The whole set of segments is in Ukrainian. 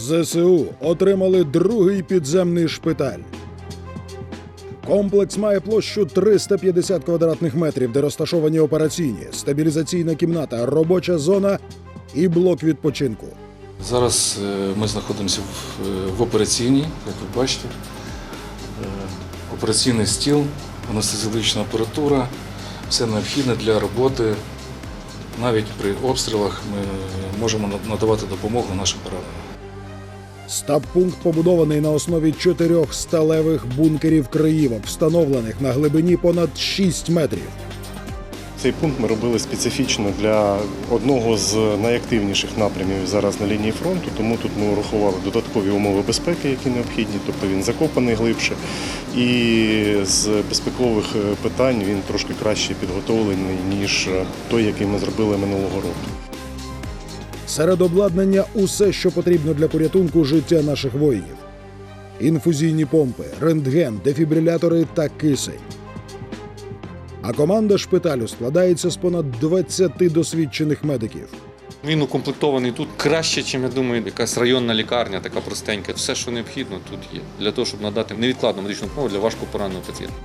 ЗСУ отримали другий підземний шпиталь. Комплекс має площу 350 квадратних метрів, де розташовані операційні, стабілізаційна кімната, робоча зона і блок відпочинку. Зараз е, ми знаходимося в, е, операційній, як ви бачите. Е, Операційний стіл, анестезіологічна апаратура, все необхідне для роботи. Навіть при обстрілах ми можемо надавати допомогу нашим пораненим. Стаб-пункт побудований на основі чотирьох сталевих бункерів криївок, встановлених на глибині понад 6 метрів. Цей пункт ми робили специфічно для одного з найактивніших напрямів зараз на лінії фронту, тому тут ми урахували додаткові умови безпеки, які необхідні, тобто він закопаний глибше. І з безпекових е, питань він трошки краще підготовлений, ніж е, той, який ми зробили минулого року. Серед обладнання усе, що потрібно для порятунку життя наших воїнів: інфузійні помпи, рентген, дефібрилятори та кисень. А команда шпиталю складається з понад 20 досвідчених медиків. Він укомплектований тут краще, ніж я думаю, якась районна лікарня, така простенька. Все, що необхідно, тут є для того, щоб надати невідкладну медичну допомогу для важко пораненого пацієнта.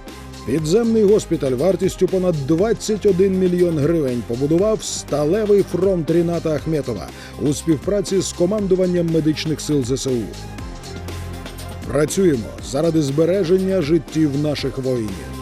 Підземний госпіталь вартістю понад 21 мільйон гривень побудував сталевий фронт Ріната Ахметова у співпраці з командуванням медичних сил ЗСУ. Працюємо заради збереження життів наших воїнів.